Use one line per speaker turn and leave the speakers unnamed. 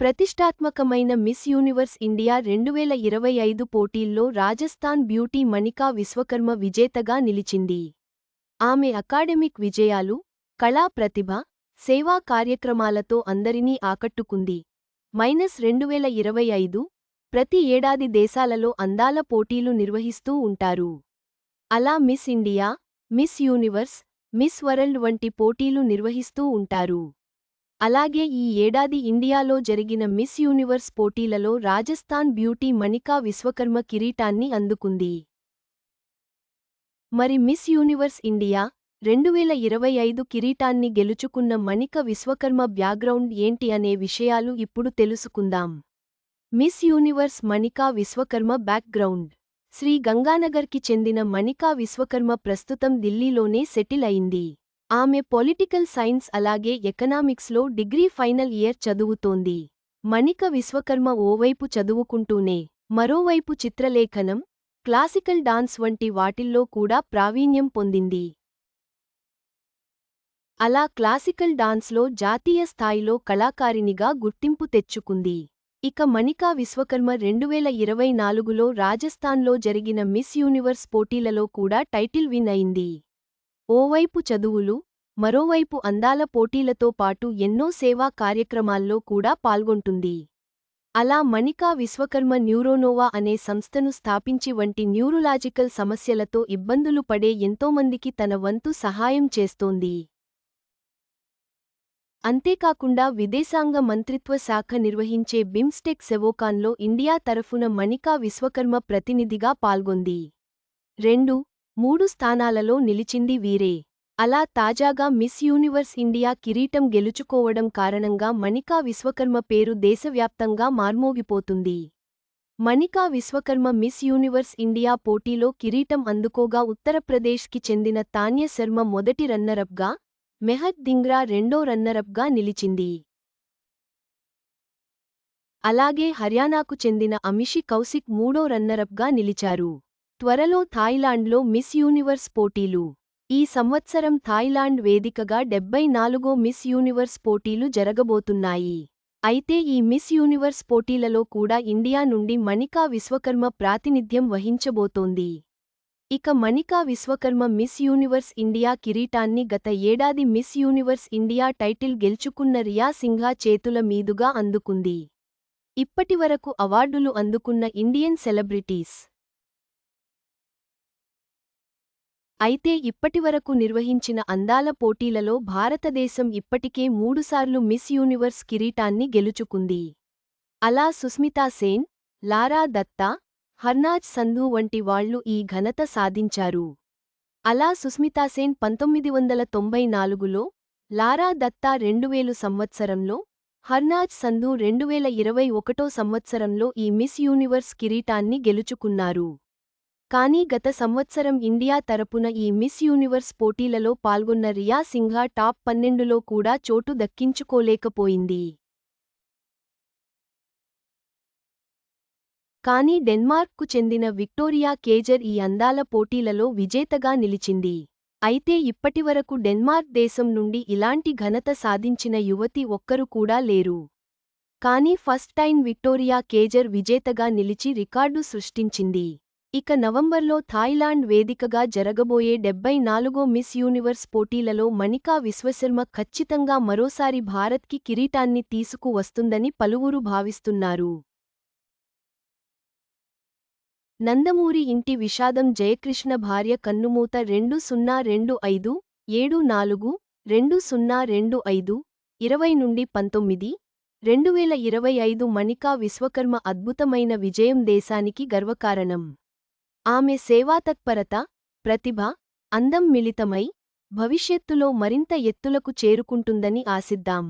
ప్రతిష్టాత్మకమైన miss Universe India రెండువేల ఇరవై ఐదు పోటీల్లో రాజస్థాన్ బ్యూటీ మణికా విశ్వకర్మ విజేతగా నిలిచింది. ఆమె అకాడెమిక్ విజయాలు కళా ప్రతిభ సేవా కార్యక్రమాలతో అందరినీ ఆకట్టుకుంది. మైనస్ రెండువేల ఇరవై ఐదు ప్రతి ఏడాది దేశాలలో అందాల పోటీలు నిర్వహిస్తూ ఉంటారు. అలా Miss India Miss Universe Miss World వంటి పోటీలు నిర్వహిస్తూ ఉంటారు. అలాగే ఈ ఏడాది ఇండియాలో జరిగిన మిస్ యూనివర్స్ పోటీలలో రాజస్థాన్ బ్యూటీ మణికా విశ్వకర్మ కిరీటాన్ని అందుకుంది. మరి మిస్ యూనివర్స్ ఇండియా రెండువేల ఇరవై ఐదు కిరీటాన్ని గెలుచుకున్న మణిక విశ్వకర్మ బ్యాక్గ్రౌండ్ ఏంటి అనే విషయాలు ఇప్పుడు తెలుసుకుందాం. Miss Universe Manika Vishwakarma background. Sri గంగానగర్కి చెందిన మణికా విశ్వకర్మ ప్రస్తుతం ఢిల్లీలోనే సెటిల్ అయింది. ఆమె పొలిటికల్ సైన్స్ అలాగే ఎకనామిక్స్లో డిగ్రీ ఫైనల్ ఇయర్ చదువుతోంది. మణిక విశ్వకర్మ ఓవైపు చదువుకుంటూనే మరోవైపు చిత్రలేఖనం క్లాసికల్ డాన్స్ వంటి వాటిల్లో కూడా ప్రావీణ్యం పొందింది. అలా క్లాసికల్ డాన్స్లో జాతీయ స్థాయిలో కళాకారిణిగా గుర్తింపు తెచ్చుకుంది. ఇక మణికా విశ్వకర్మ రెండువేల ఇరవై నాలుగులో రాజస్థాన్లో జరిగిన మిస్ యూనివర్స్ పోటీలలో కూడా టైటిల్ విన్ అయింది. ఓవైపు చదువులు మరోవైపు అందాల పోటీలతో పాటు ఎన్నో సేవా కార్యక్రమాల్లో కూడా పాల్గొంటుంది. అలా మణికా విశ్వకర్మ న్యూరోనోవా అనే సంస్థను స్థాపించి వంటి న్యూరోలాజికల్ సమస్యలతో ఇబ్బందులు పడే ఎంతోమందికి తన వంతు సహాయం చేస్తోంది. అంతేకాకుండా విదేశాంగ మంత్రిత్వ శాఖ నిర్వహించే బిమ్స్టెక్ సెవోకాన్లో ఇండియా తరఫున మణికా విశ్వకర్మ ప్రతినిధిగా పాల్గొంది. రెండు మూడు స్థానాలలో నిలిచింది వీరే. అలా తాజాగా మిస్ యూనివర్స్ ఇండియా కిరీటం గెలుచుకోవడం కారణంగా మణికా విశ్వకర్మ పేరు దేశవ్యాప్తంగా మార్మోగిపోతుంది. Manika Vishwakarma Miss Universe India పోటీలో కిరీటం అందుకోగా ఉత్తరప్రదేశ్కి చెందిన తాన్య శర్మ మొదటి రన్నరప్గా మెహత్ దింగ్రా రెండో రన్నరప్గా నిలిచింది. అలాగే హర్యానాకు చెందిన అమిషి కౌశిక్ మూడో రన్నరప్గా నిలిచారు. త్వరలో థాయిలాండ్లో మిస్ యూనివర్స్ పోటీలు. ఈ సంవత్సరం థాయిలాండ్ వేదికగా డెబ్బై నాలుగో మిస్ యూనివర్స్ పోటీలు జరగబోతున్నాయి. అయితే ఈ మిస్ యూనివర్స్ పోటీలలో కూడా ఇండియా నుండి మణికా విశ్వకర్మ ప్రాతినిధ్యం వహించబోతోంది. ఇక Manika Vishwakarma Miss Universe India కిరీటాన్ని గత ఏడాది మిస్ యూనివర్స్ ఇండియా టైటిల్ గెలుచుకున్న రియా సింఘా చేతుల మీదుగా అందుకుంది. ఇప్పటివరకు అవార్డులు అందుకున్న ఇండియన్ సెలబ్రిటీస్ అయితే ఇప్పటివరకు నిర్వహించిన అందాల పోటీలలో భారతదేశం ఇప్పటికే మూడుసార్లు మిస్ యూనివర్స్ కిరీటాన్ని గెలుచుకుంది. అలా సుస్మితా సేన్ లారా దత్తా హర్నాజ్ సంధు వంటి వాళ్ళు ఈ ఘనత సాధించారు. అలా సుస్మితా సేన్ పంతొమ్మిది వందల తొంభై నాలుగులో లారా దత్తా రెండువేలు సంవత్సరంలో హర్నాజ్ సంధు రెండువేల ఇరవై ఒకటో సంవత్సరంలో ఈ మిస్ యూనివర్స్ కిరీటాన్ని గెలుచుకున్నారు. కానీ గత సంవత్సరం ఇండియా తరపున ఈ మిస్ యూనివర్స్ పోటీలలో పాల్గొన్న రియా సింఘా టాప్ పన్నెండులో కూడా చోటు దక్కించుకోలేకపోయింది. కానీ డెన్మార్క్కు చెందిన విక్టోరియా కేజర్ ఈ అందాల పోటీలలో విజేతగా నిలిచింది. అయితే ఇప్పటివరకు డెన్మార్క్ దేశం నుండి ఇలాంటి ఘనత సాధించిన యువతి ఒక్కరు కూడా లేరు. కానీ ఫస్ట్ టైం విక్టోరియా కేజర్ విజేతగా నిలిచి రికార్డు సృష్టించింది. ఇక నవంబర్లో థాయిలాండ్ వేదికగా జరగబోయే డెబ్బై నాలుగో మిస్ యూనివర్స్ పోటీలలో మణికా విశ్వశర్మ ఖచ్చితంగా మరోసారి భారత్కి కిరీటాన్ని తీసుకువస్తుందని పలువురు భావిస్తున్నారు. నందమూరి ఇంటి విషాదం జయకృష్ణ భార్య కన్నుమూత రెండు సున్నా రెండు ఐదు ఏడు నాలుగు రెండు సున్నా రెండు ఐదు ఇరవై నుండి పంతొమ్మిది రెండువేల ఇరవై ఐదు మణికా విశ్వకర్మ అద్భుతమైన విజయం దేశానికి గర్వకారణం. ఆమె సేవాతత్పరత ప్రతిభ అందం మిళితమై భవిష్యత్తులో మరింత ఎత్తులకు చేరుకుంటుందని ఆశిద్దాం.